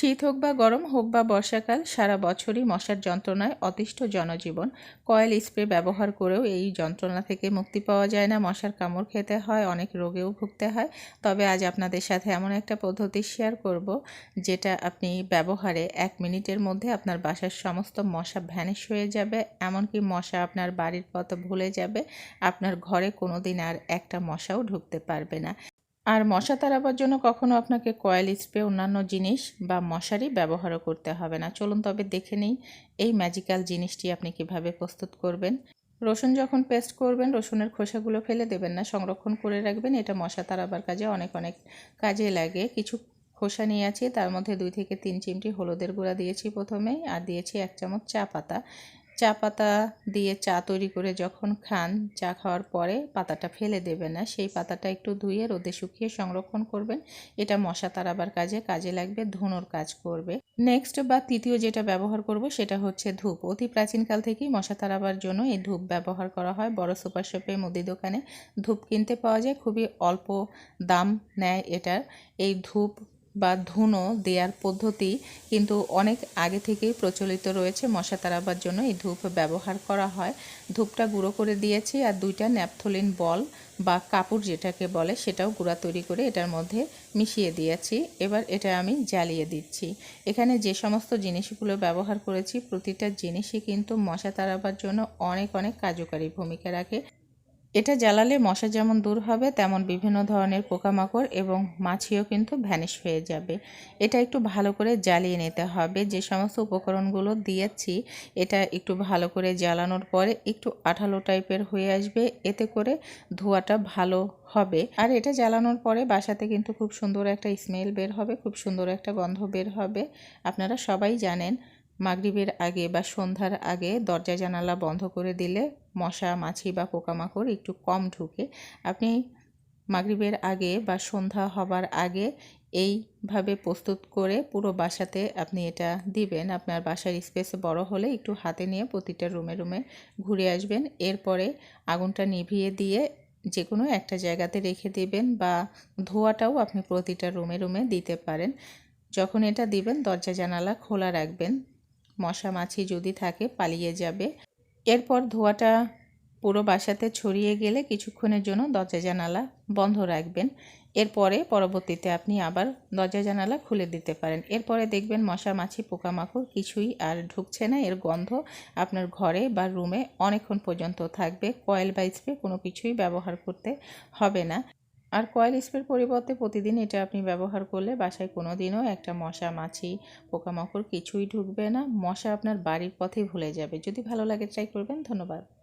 শীত হোক বা গরম হোক বা বর্ষাকাল, সারা বছরই মশার যন্ত্রণায় অতিষ্ঠ জনজীবন। কয়েল স্প্রে ব্যবহার করেও এই যন্ত্রণা থেকে মুক্তি পাওয়া যায় না। মশার কামড় খেতে হয়, অনেক রোগেও ভুগতে হয়। তবে আজ আপনাদের সাথে এমন একটা পদ্ধতি শেয়ার করব, যেটা আপনি ব্যবহারে এক মিনিটের মধ্যে আপনার বাসার সমস্ত মশা ভ্যানিশ হয়ে যাবে, এমনকি মশা আপনার বাড়ির পথ ভুলে যাবে, আপনার ঘরে কোনো দিন আর একটা মশাও ঢুকতে পারবে না। আর মশা তাড়াবার জন্য কখনো আপনাকে কয়েল স্প্রে, অন্যান্য জিনিস বা মশারি ব্যবহারও করতে হবে না। চলুন তবে দেখে নিই এই ম্যাজিক্যাল জিনিসটি আপনি কীভাবে প্রস্তুত করবেন। রসুন যখন পেস্ট করবেন, রসুনের খোসাগুলো ফেলে দেবেন না, সংরক্ষণ করে রাখবেন। এটা মশা তাড়াবার কাজে অনেক অনেক কাজে লাগে। কিছু খোসা নিয়ে আছি, তার মধ্যে দুই থেকে তিন চিমটি হলুদের গুঁড়া দিয়েছি প্রথমেই আর দিয়েছি এক চামচ চা পাতা। চা পাতা দিয়ে চা তৈরি করে যখন খান, চা খাওয়ার পরে পাতাটা ফেলে দেবে না। সেই পাতাটা একটু ধুয়ে রোদে শুকিয়ে সংরক্ষণ করবেন। এটা মশা তাড়াবার কাজে কাজে লাগবে, ধুনোর কাজ করবে। নেক্সট বা তৃতীয় যেটা ব্যবহার করব সেটা হচ্ছে ধূপ। অতি প্রাচীনকাল থেকেই মশা তাড়াবার জন্য এই ধূপ ব্যবহার করা হয়। বড় সুপার শপে, মুদি দোকানে ধূপ কিনতে পাওয়া যায়। খুবই অল্প দাম নেয় এটার। এই ধূপ বা ধুনো দেওয়ার পদ্ধতি কিন্তু অনেক আগে থেকেই প্রচলিত রয়েছে। মশা তাড়াবার জন্য এই ধূপ ব্যবহার করা হয়। ধূপটা গুঁড়ো করে দিয়েছি আর দুইটা ন্যাপথলিন বল বা কাপড় যেটাকে বলে সেটাও গুঁড়া তৈরি করে এটার মধ্যে মিশিয়ে দিয়েছি। এবার এটা আমি জ্বালিয়ে দিচ্ছি। এখানে যে সমস্ত জিনিসগুলো ব্যবহার করেছি, প্রতিটা জিনিসই কিন্তু মশা তাড়াবার জন্য অনেক অনেক কার্যকারী ভূমিকা রাখে। এটা জ্বালালে মশা যেমন দূর হবে, তেমন বিভিন্ন ধরনের পোকামাকড় এবং মাছিও কিন্তু ভ্যানিশ হয়ে যাবে। এটা একটু ভালো করে জ্বালিয়ে নিতে হবে। যে সমস্ত উপকরণগুলো দিয়েছি, এটা একটু ভালো করে জ্বালানোর পরে একটু আঠালো টাইপের হয়ে আসবে। এতে করে ধোয়াটা ভালো হবে। আর এটা জ্বালানোর পরে বাসাতে কিন্তু খুব সুন্দর একটা স্মেল বের হবে, খুব সুন্দর একটা গন্ধ বের হবে। আপনারা সবাই জানেন মাগরিবের আগে বা সন্ধ্যার আগে দরজা জানালা বন্ধ করে দিলে মশা, মাছি বা পোকামাকড় একটু কম ঢুকে। আপনি মাগরিবের আগে বা সন্ধ্যা হবার আগে এইভাবে প্রস্তুত করে পুরো বাসাতে আপনি এটা দিবেন। আপনার বাসার স্পেস বড় হলে একটু হাতে নিয়ে প্রতিটা রুমে রুমে ঘুরে আসবেন। এরপরে আগুনটা নিভিয়ে দিয়ে যে কোনো একটা জায়গাতে রেখে দিবেন বা ধোয়াটাও আপনি প্রতিটা রুমে রুমে দিতে পারেন। যখন এটা দিবেন, দরজা জানালা খোলা রাখবেন। মশা মাছি যদি থাকে পালিয়ে যাবে। এরপর ধোয়াটা পুরো বাসাতে ছড়িয়ে গেলে কিছুক্ষণের জন্য দরজা জানালা বন্ধ রাখবেন। এরপরে পরবর্তীতে আপনি আবার দরজা জানালা খুলে দিতে পারেন। এরপরে দেখবেন মশা মাছি পোকামাকড় কিছুই আর ঢুকছে না। এর গন্ধ আপনার ঘরে বা রুমে অনেকক্ষণ পর্যন্ত থাকবে। কয়েল বা স্প্রে কোনো কিছুই ব্যবহার করতে হবে না। আর কয়েল স্প্রের পরিবর্তে প্রতিদিন এটা আপনি ব্যবহার করলে বাসায় কোনো দিনও একটা মশা, মাছি, পোকামাকড় কিছুই ঢুকবে না। মশা আপনার বাড়ির পথে ভুলে যাবে। যদি ভালো লাগে ট্রাই করবেন, ধন্যবাদ।